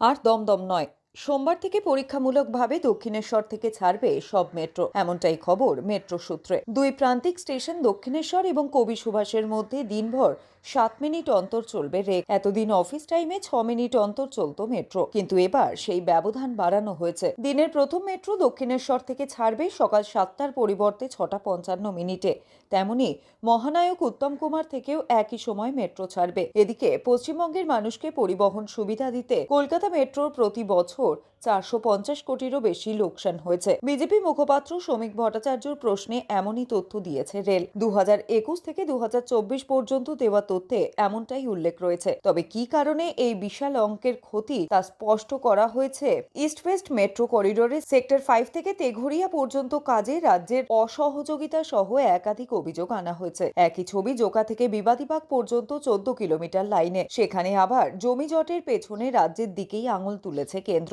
আর দমদম নয়। সোমবার থেকে পরীক্ষামূলকভাবে দক্ষিণেশ্বর থেকে ছাড়বে সব মেট্রো। এমনটাই খবর মেট্রো সূত্রে। দুই প্রান্তিক স্টেশন দক্ষিণেশ্বর এবং কবি সুভাষের মধ্যে দিনভর সাত মিনিট অন্তর চলবে রেক এতদিন অফিস টাইমে ছ মিনিট অন্তর চলতো মেট্রো। কিন্তু এবার সেই ব্যবধান বাড়ানো হয়েছে। দিনের প্রথম মেট্রো দক্ষিণেশ্বর থেকে ছাড়বে সকাল সাতটার পরিবর্তে ছটা পঞ্চান্ন মিনিটে। তেমনি মহানায়ক উত্তম কুমার থেকেও একই সময় মেট্রো ছাড়বে। এদিকে পশ্চিমবঙ্গের মানুষকে পরিবহন সুবিধা দিতে কলকাতা মেট্রোর প্রতি বছর চারশো পঞ্চাশ কোটিরও বেশি লোকসান হয়েছে। বিজেপি মুখপাত্র শ্রমিক ভট্টাচার্যর প্রশ্নে এমনই তথ্য দিয়েছে রেল। দু একুশ থেকে দুহাজার চব্বিশ পর্যন্ত দেওয়া তথ্যে এমনটাই উল্লেখ রয়েছে। তবে কি কারণে এই বিশাল অঙ্কের ক্ষতি তা স্পষ্ট করা হয়েছে? ইস্ট ওয়েস্ট মেট্রো করিডোরে সেক্টর ফাইভ থেকে তেঘরিয়া পর্যন্ত কাজে রাজ্যের অসহযোগিতা সহ একাধিক অভিযোগ আনা হয়েছে। একই ছবি জোকা থেকে বিবাদীবাগ পর্যন্ত চোদ্দ কিলোমিটার লাইনে। সেখানে আবার জমি জটের পেছনে রাজ্যের দিকেই আঙুল তুলেছে কেন্দ্র।